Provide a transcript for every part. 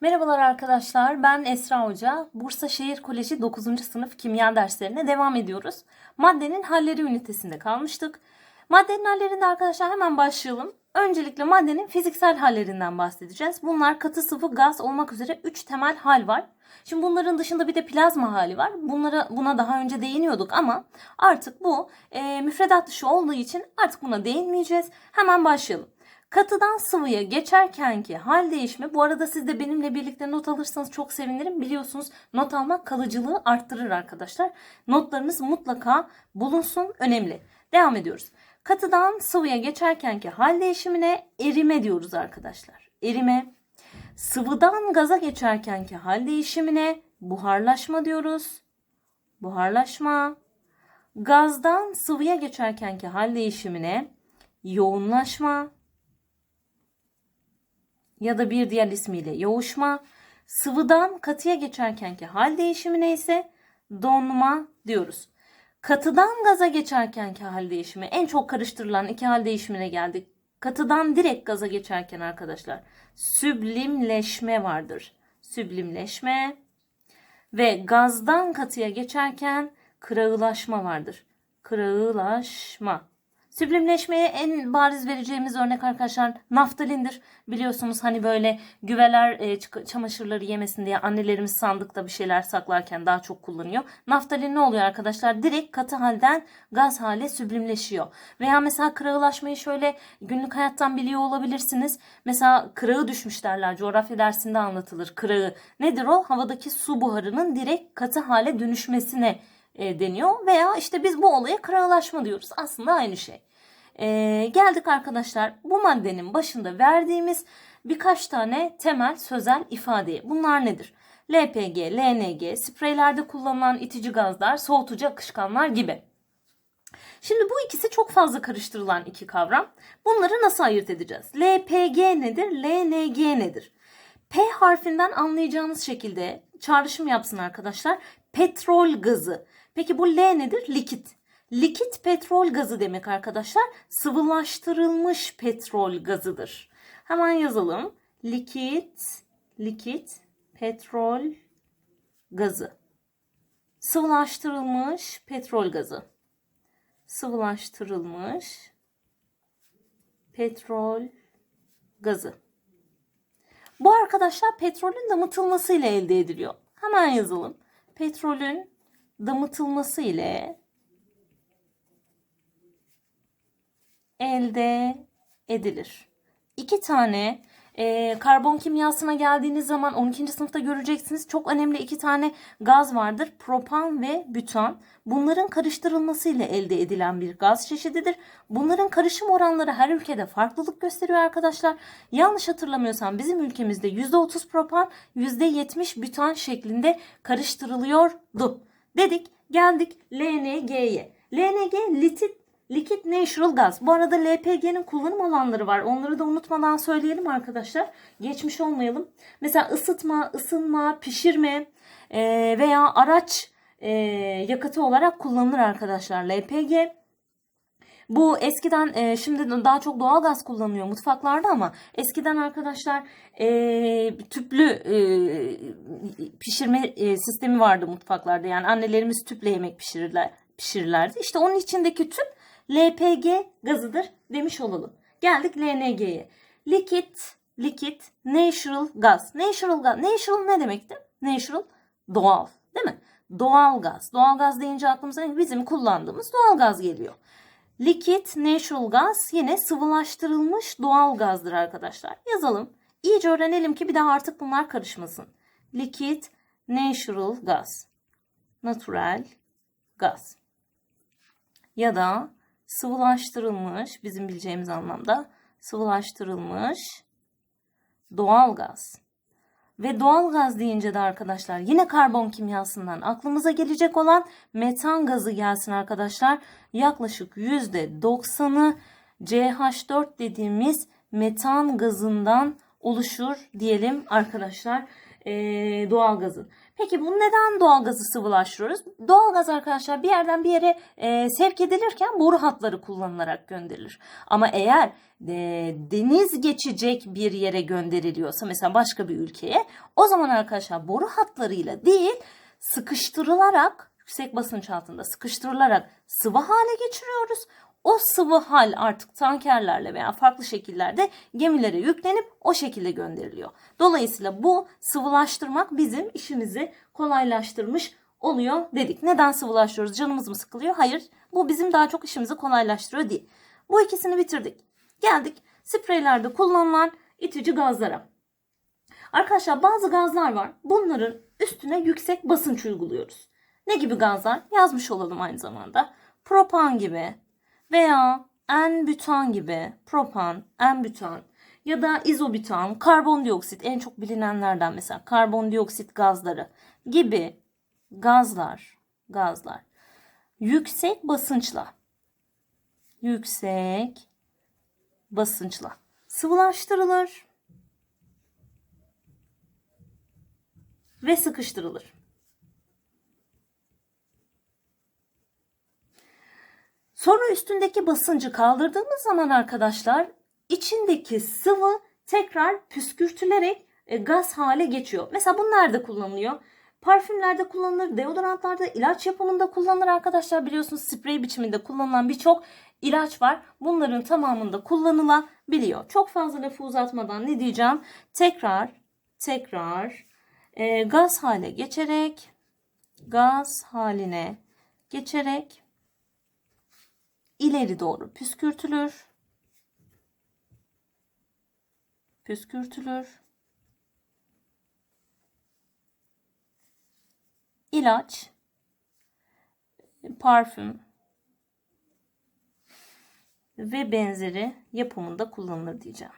Merhabalar arkadaşlar, ben Esra Hoca. Bursa Şehir Koleji 9. sınıf kimya derslerine devam ediyoruz. Maddenin halleri ünitesinde kalmıştık. Maddenin hallerinde arkadaşlar hemen başlayalım. Öncelikle maddenin fiziksel hallerinden bahsedeceğiz. Bunlar katı sıvı gaz olmak üzere 3 temel hal var. Şimdi bunların dışında bir de plazma hali var. Bunlara buna daha önce değiniyorduk ama artık bu e, müfredat dışı olduğu için artık buna değinmeyeceğiz. Hemen başlayalım. Katıdan sıvıya geçerkenki hal değişimi bu arada siz de benimle birlikte not alırsanız çok sevinirim. Biliyorsunuz not almak kalıcılığı arttırır arkadaşlar. Notlarınız mutlaka bulunsun önemli. Devam ediyoruz. Katıdan sıvıya geçerkenki hal değişimine erime diyoruz arkadaşlar. Erime. Sıvıdan gaza geçerkenki hal değişimine buharlaşma diyoruz. Buharlaşma. Gazdan sıvıya geçerkenki hal değişimine yoğunlaşma ya da bir diğer ismiyle yoğuşma, sıvıdan katıya geçerkenki hal değişimine ise donma diyoruz. Katıdan gaza geçerkenki hal değişimi en çok karıştırılan iki hal değişimine geldik. Katıdan direkt gaza geçerken arkadaşlar süblimleşme vardır. Süblimleşme ve gazdan katıya geçerken kırağılaşma vardır. Kırağılaşma. Süblimleşmeye en bariz vereceğimiz örnek arkadaşlar naftalindir. Biliyorsunuz hani böyle güveler e, çamaşırları yemesin diye annelerimiz sandıkta bir şeyler saklarken daha çok kullanıyor. Naftalin ne oluyor arkadaşlar? Direkt katı halden gaz hale süblimleşiyor. Veya mesela kırağılaşmayı şöyle günlük hayattan biliyor olabilirsiniz. Mesela kırağı düşmüş derler. Coğrafya dersinde anlatılır kırağı. Nedir o? Havadaki su buharının direkt katı hale dönüşmesine e, deniyor. Veya işte biz bu olaya kırağılaşma diyoruz. Aslında aynı şey. Ee, geldik arkadaşlar bu maddenin başında verdiğimiz birkaç tane temel sözel ifadeye. Bunlar nedir? LPG, LNG, spreylerde kullanılan itici gazlar, soğutucu akışkanlar gibi. Şimdi bu ikisi çok fazla karıştırılan iki kavram. Bunları nasıl ayırt edeceğiz? LPG nedir? LNG nedir? P harfinden anlayacağınız şekilde çağrışım yapsın arkadaşlar. Petrol gazı. Peki bu L nedir? Likit. Likit petrol gazı demek arkadaşlar. Sıvılaştırılmış petrol gazıdır. Hemen yazalım. Likit, likit petrol gazı. Sıvılaştırılmış petrol gazı. Sıvılaştırılmış petrol gazı. Bu arkadaşlar petrolün damıtılması ile elde ediliyor. Hemen yazalım. Petrolün damıtılması ile elde edilir. İki tane e, karbon kimyasına geldiğiniz zaman 12. sınıfta göreceksiniz. Çok önemli iki tane gaz vardır. Propan ve bütan. Bunların karıştırılması ile elde edilen bir gaz çeşididir. Bunların karışım oranları her ülkede farklılık gösteriyor arkadaşlar. Yanlış hatırlamıyorsam bizim ülkemizde %30 propan, %70 bütan şeklinde karıştırılıyordu. Dedik geldik LNG'ye. LNG litit Liquid Natural Gas. Bu arada LPG'nin kullanım alanları var. Onları da unutmadan söyleyelim arkadaşlar. Geçmiş olmayalım. Mesela ısıtma, ısınma, pişirme e, veya araç e, yakıtı olarak kullanılır arkadaşlar LPG. Bu eskiden e, şimdi daha çok doğal gaz kullanılıyor mutfaklarda ama eskiden arkadaşlar e, tüplü e, pişirme e, sistemi vardı mutfaklarda. Yani annelerimiz tüple yemek pişirirler, pişirirlerdi. İşte onun içindeki tüp LPG gazıdır demiş olalım. Geldik LNG'ye. Liquid, liquid, natural gas. Natural gas. Natural ne demekti? Natural, doğal. Değil mi? Doğal gaz. Doğal gaz deyince aklımıza bizim kullandığımız doğal gaz geliyor. Liquid natural gas yine sıvılaştırılmış doğal gazdır arkadaşlar. Yazalım. İyice öğrenelim ki bir daha artık bunlar karışmasın. Liquid natural gas. Natural gaz. Ya da sıvılaştırılmış bizim bileceğimiz anlamda sıvılaştırılmış doğal gaz. Ve doğal gaz deyince de arkadaşlar yine karbon kimyasından aklımıza gelecek olan metan gazı gelsin arkadaşlar. Yaklaşık %90'ı CH4 dediğimiz metan gazından oluşur diyelim arkadaşlar. e, doğalgazın. Peki bu neden doğalgazı sıvılaştırıyoruz? Doğalgaz arkadaşlar bir yerden bir yere e, sevk edilirken boru hatları kullanılarak gönderilir. Ama eğer e, deniz geçecek bir yere gönderiliyorsa mesela başka bir ülkeye o zaman arkadaşlar boru hatlarıyla değil sıkıştırılarak yüksek basınç altında sıkıştırılarak sıvı hale geçiriyoruz. O sıvı hal artık tankerlerle veya farklı şekillerde gemilere yüklenip o şekilde gönderiliyor. Dolayısıyla bu sıvılaştırmak bizim işimizi kolaylaştırmış oluyor dedik. Neden sıvılaştırıyoruz? Canımız mı sıkılıyor? Hayır. Bu bizim daha çok işimizi kolaylaştırıyor değil. Bu ikisini bitirdik. Geldik spreylerde kullanılan itici gazlara. Arkadaşlar bazı gazlar var. Bunların üstüne yüksek basınç uyguluyoruz. Ne gibi gazlar? Yazmış olalım aynı zamanda. Propan gibi veya en-bütan gibi. Propan, en-bütan ya da izobutan, karbondioksit en çok bilinenlerden mesela karbondioksit gazları gibi gazlar, gazlar yüksek basınçla yüksek basınçla sıvılaştırılır ve sıkıştırılır. Sonra üstündeki basıncı kaldırdığımız zaman arkadaşlar içindeki sıvı tekrar püskürtülerek e, gaz hale geçiyor. Mesela bu nerede kullanılıyor? Parfümlerde kullanılır, deodorantlarda, ilaç yapımında kullanılır arkadaşlar. Biliyorsunuz sprey biçiminde kullanılan birçok ilaç var. Bunların tamamında kullanılabiliyor. Çok fazla lafı uzatmadan ne diyeceğim? Tekrar, tekrar e, gaz hale geçerek, gaz haline geçerek ileri doğru püskürtülür. Püskürtülür. İlaç, parfüm ve benzeri yapımında kullanılır diyeceğim.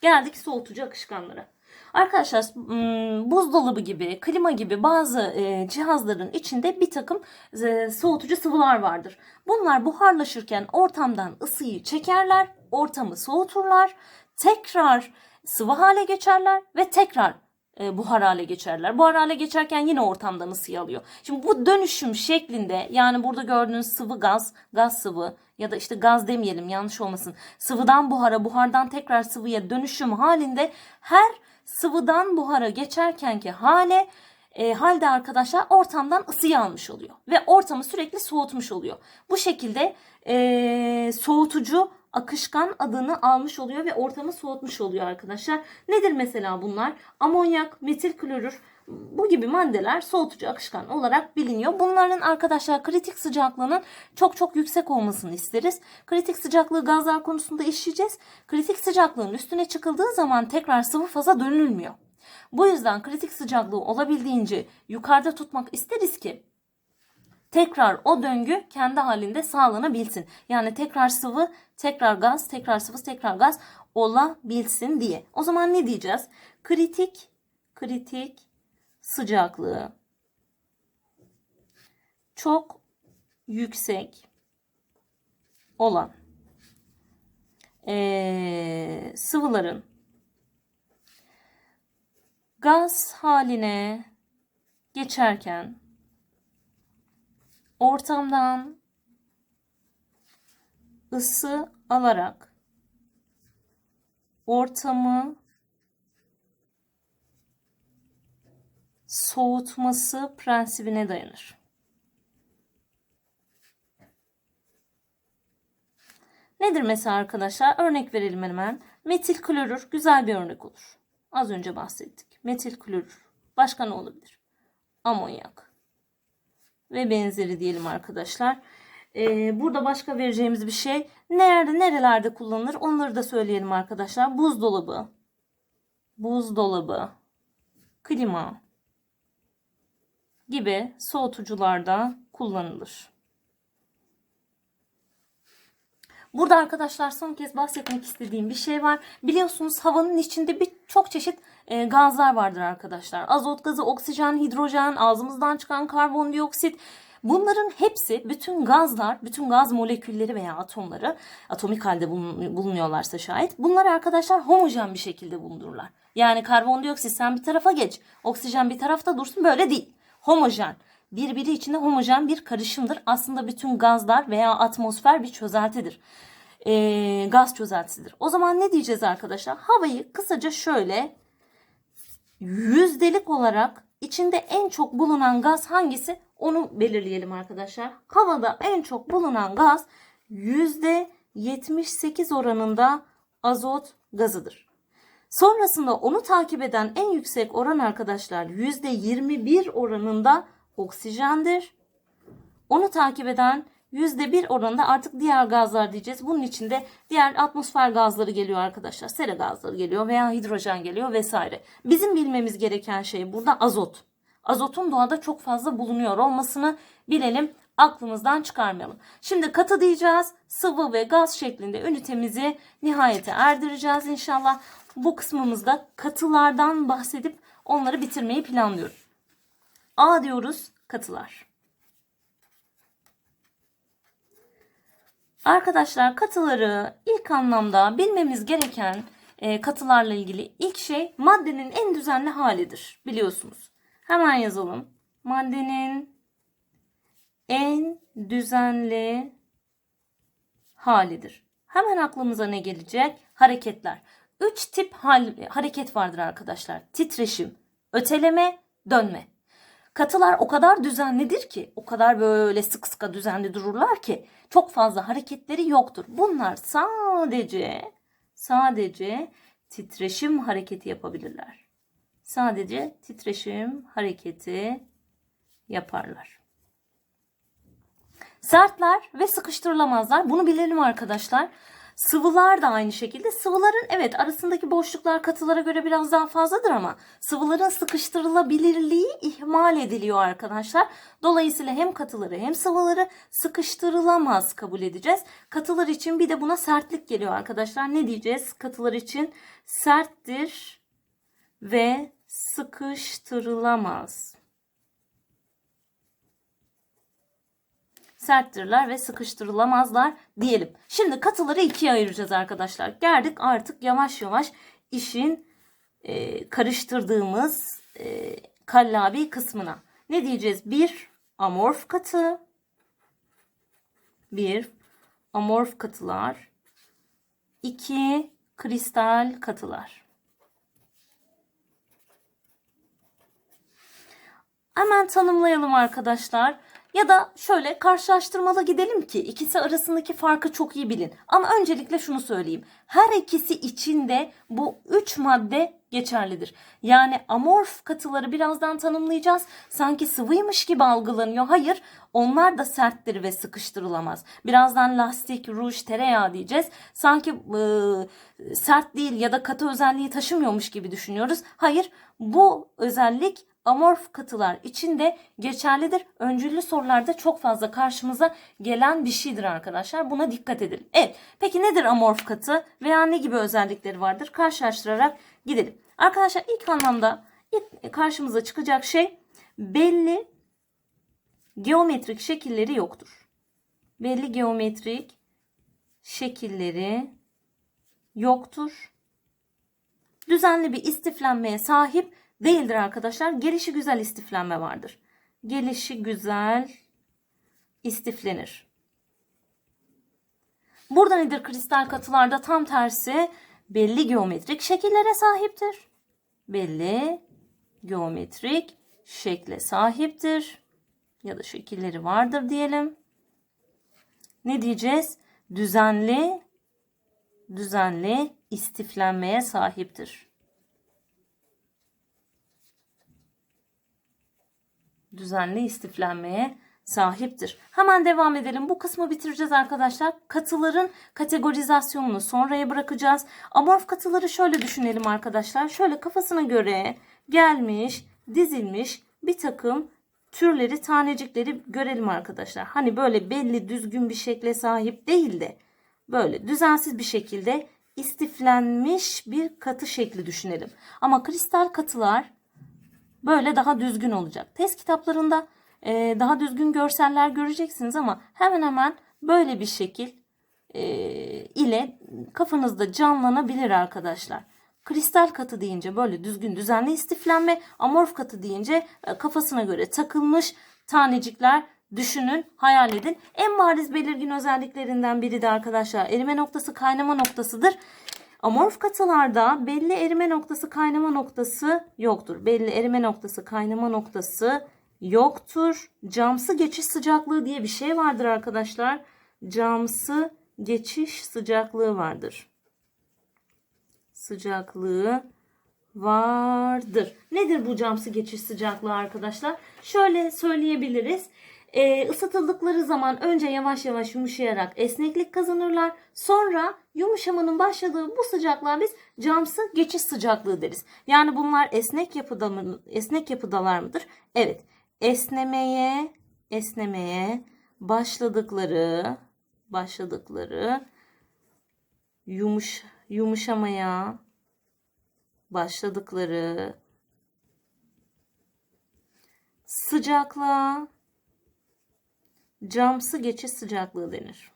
Geldik soğutucu akışkanlara. Arkadaşlar ım, buzdolabı gibi, klima gibi bazı e, cihazların içinde bir takım e, soğutucu sıvılar vardır. Bunlar buharlaşırken ortamdan ısıyı çekerler, ortamı soğuturlar, tekrar sıvı hale geçerler ve tekrar buhar hale geçerler. Buhar hale geçerken yine ortamdan ısıyı alıyor. Şimdi bu dönüşüm şeklinde yani burada gördüğünüz sıvı gaz, gaz sıvı ya da işte gaz demeyelim yanlış olmasın. Sıvıdan buhara, buhardan tekrar sıvıya dönüşüm halinde her sıvıdan buhara geçerkenki hale e, halde arkadaşlar ortamdan ısıyı almış oluyor. Ve ortamı sürekli soğutmuş oluyor. Bu şekilde e, soğutucu akışkan adını almış oluyor ve ortamı soğutmuş oluyor arkadaşlar. Nedir mesela bunlar? Amonyak, metil klorür bu gibi maddeler soğutucu akışkan olarak biliniyor. Bunların arkadaşlar kritik sıcaklığının çok çok yüksek olmasını isteriz. Kritik sıcaklığı gazlar konusunda işleyeceğiz. Kritik sıcaklığın üstüne çıkıldığı zaman tekrar sıvı faza dönülmüyor. Bu yüzden kritik sıcaklığı olabildiğince yukarıda tutmak isteriz ki tekrar o döngü kendi halinde sağlanabilsin. Yani tekrar sıvı, tekrar gaz, tekrar sıvı, tekrar gaz olabilsin diye. O zaman ne diyeceğiz? Kritik, kritik sıcaklığı çok yüksek olan ee, sıvıların gaz haline geçerken ortamdan ısı alarak ortamı soğutması prensibine dayanır. Nedir mesela arkadaşlar? Örnek verelim hemen. Metil klorür güzel bir örnek olur. Az önce bahsettik. Metil klorür. Başka ne olabilir? Amonyak. Ve benzeri diyelim arkadaşlar. Ee, burada başka vereceğimiz bir şey. Nerede nerelerde kullanılır onları da söyleyelim arkadaşlar. Buzdolabı. Buzdolabı. Klima gibi soğutucularda kullanılır. Burada arkadaşlar son kez bahsetmek istediğim bir şey var. Biliyorsunuz havanın içinde birçok çeşit e, gazlar vardır arkadaşlar. Azot gazı, oksijen, hidrojen, ağzımızdan çıkan karbondioksit. Bunların hepsi bütün gazlar, bütün gaz molekülleri veya atomları atomik halde bulun- bulunuyorlarsa şayet bunlar arkadaşlar homojen bir şekilde bulunurlar. Yani karbondioksit sen bir tarafa geç, oksijen bir tarafta dursun böyle değil. Homojen. Birbiri içinde homojen bir karışımdır. Aslında bütün gazlar veya atmosfer bir çözeltidir. Ee, gaz çözeltisidir. O zaman ne diyeceğiz arkadaşlar? Havayı kısaca şöyle yüzdelik olarak içinde en çok bulunan gaz hangisi? Onu belirleyelim arkadaşlar. Havada en çok bulunan gaz yüzde 78 oranında azot gazıdır. Sonrasında onu takip eden en yüksek oran arkadaşlar yüzde 21 oranında oksijendir. Onu takip eden yüzde bir oranında artık diğer gazlar diyeceğiz. Bunun içinde diğer atmosfer gazları geliyor arkadaşlar. Sera gazları geliyor veya hidrojen geliyor vesaire. Bizim bilmemiz gereken şey burada azot. Azotun doğada çok fazla bulunuyor olmasını bilelim. Aklımızdan çıkarmayalım. Şimdi katı diyeceğiz. Sıvı ve gaz şeklinde ünitemizi nihayete erdireceğiz inşallah. Bu kısmımızda katılardan bahsedip onları bitirmeyi planlıyorum. A diyoruz katılar. Arkadaşlar katıları ilk anlamda bilmemiz gereken e, katılarla ilgili ilk şey maddenin en düzenli halidir biliyorsunuz. Hemen yazalım. Maddenin en düzenli halidir. Hemen aklımıza ne gelecek? Hareketler. Üç tip hal, hareket vardır arkadaşlar. Titreşim, öteleme, dönme. Katılar o kadar düzenlidir ki, o kadar böyle sık sıka düzenli dururlar ki çok fazla hareketleri yoktur. Bunlar sadece sadece titreşim hareketi yapabilirler. Sadece titreşim hareketi yaparlar. Sertler ve sıkıştırılamazlar. Bunu bilelim arkadaşlar. Sıvılar da aynı şekilde. Sıvıların evet arasındaki boşluklar katılara göre biraz daha fazladır ama sıvıların sıkıştırılabilirliği ihmal ediliyor arkadaşlar. Dolayısıyla hem katıları hem sıvıları sıkıştırılamaz kabul edeceğiz. Katılar için bir de buna sertlik geliyor arkadaşlar. Ne diyeceğiz? Katılar için serttir ve sıkıştırılamaz. Serttirler ve sıkıştırılamazlar diyelim. Şimdi katıları ikiye ayıracağız arkadaşlar. Geldik artık yavaş yavaş işin e, karıştırdığımız e, kallabi kısmına. Ne diyeceğiz? Bir amorf katı, bir amorf katılar, iki kristal katılar. Hemen tanımlayalım arkadaşlar. Ya da şöyle karşılaştırmalı gidelim ki ikisi arasındaki farkı çok iyi bilin. Ama öncelikle şunu söyleyeyim. Her ikisi için de bu üç madde geçerlidir. Yani amorf katıları birazdan tanımlayacağız. Sanki sıvıymış gibi algılanıyor. Hayır onlar da serttir ve sıkıştırılamaz. Birazdan lastik, ruj, tereyağı diyeceğiz. Sanki e, sert değil ya da katı özelliği taşımıyormuş gibi düşünüyoruz. Hayır bu özellik amorf katılar için de geçerlidir. Öncüllü sorularda çok fazla karşımıza gelen bir şeydir arkadaşlar. Buna dikkat edelim. Evet. Peki nedir amorf katı veya ne gibi özellikleri vardır? Karşılaştırarak gidelim. Arkadaşlar ilk anlamda ilk karşımıza çıkacak şey belli geometrik şekilleri yoktur. Belli geometrik şekilleri yoktur. Düzenli bir istiflenmeye sahip değildir arkadaşlar. Gelişi güzel istiflenme vardır. Gelişi güzel istiflenir. Burada nedir kristal katılarda tam tersi belli geometrik şekillere sahiptir. Belli geometrik şekle sahiptir. Ya da şekilleri vardır diyelim. Ne diyeceğiz? Düzenli düzenli istiflenmeye sahiptir. Düzenli istiflenmeye sahiptir. Hemen devam edelim. Bu kısmı bitireceğiz arkadaşlar. Katıların kategorizasyonunu sonraya bırakacağız. Amorf katıları şöyle düşünelim arkadaşlar. Şöyle kafasına göre gelmiş, dizilmiş bir takım türleri, tanecikleri görelim arkadaşlar. Hani böyle belli düzgün bir şekle sahip değil de böyle düzensiz bir şekilde istiflenmiş bir katı şekli düşünelim. Ama kristal katılar böyle daha düzgün olacak. Test kitaplarında e, daha düzgün görseller göreceksiniz ama hemen hemen böyle bir şekil e, ile kafanızda canlanabilir arkadaşlar. Kristal katı deyince böyle düzgün düzenli istiflenme, amorf katı deyince e, kafasına göre takılmış tanecikler düşünün, hayal edin. En bariz belirgin özelliklerinden biri de arkadaşlar erime noktası kaynama noktasıdır. Amorf katılarda belli erime noktası kaynama noktası yoktur. Belli erime noktası kaynama noktası yoktur. Camsı geçiş sıcaklığı diye bir şey vardır arkadaşlar. Camsı geçiş sıcaklığı vardır. Sıcaklığı vardır. Nedir bu camsı geçiş sıcaklığı arkadaşlar? Şöyle söyleyebiliriz. Ee, ısıtıldıkları zaman önce yavaş yavaş yumuşayarak esneklik kazanırlar. Sonra yumuşamanın başladığı bu sıcaklığa biz camsı geçiş sıcaklığı deriz. Yani bunlar esnek yapıda mı, esnek yapıdalar mıdır? Evet. Esnemeye esnemeye başladıkları başladıkları yumuş yumuşamaya başladıkları sıcaklığa camsı geçiş sıcaklığı denir.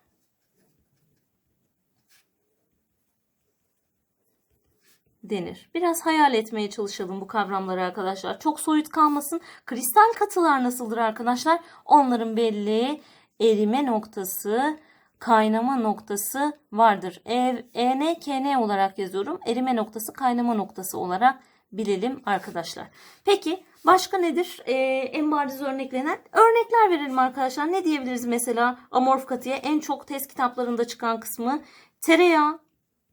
denir. Biraz hayal etmeye çalışalım bu kavramları arkadaşlar. Çok soyut kalmasın. Kristal katılar nasıldır arkadaşlar? Onların belli erime noktası, kaynama noktası vardır. E, EN, KN olarak yazıyorum. Erime noktası, kaynama noktası olarak bilelim arkadaşlar. Peki başka nedir? Ee, en bariz örneklenen örnekler verelim arkadaşlar. Ne diyebiliriz mesela amorf katıya? En çok test kitaplarında çıkan kısmı tereyağı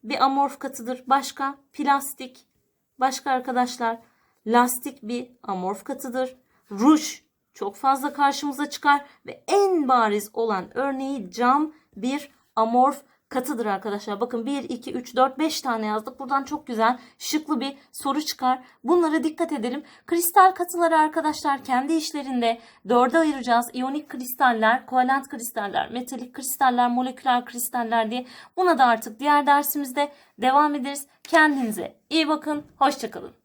bir amorf katıdır. Başka plastik. Başka arkadaşlar lastik bir amorf katıdır. Ruj çok fazla karşımıza çıkar ve en bariz olan örneği cam bir amorf katıdır arkadaşlar. Bakın 1, 2, 3, 4, 5 tane yazdık. Buradan çok güzel şıklı bir soru çıkar. Bunlara dikkat edelim. Kristal katıları arkadaşlar kendi işlerinde dörde ayıracağız. İyonik kristaller, kovalent kristaller, metalik kristaller, moleküler kristaller diye. Buna da artık diğer dersimizde devam ederiz. Kendinize iyi bakın. Hoşçakalın.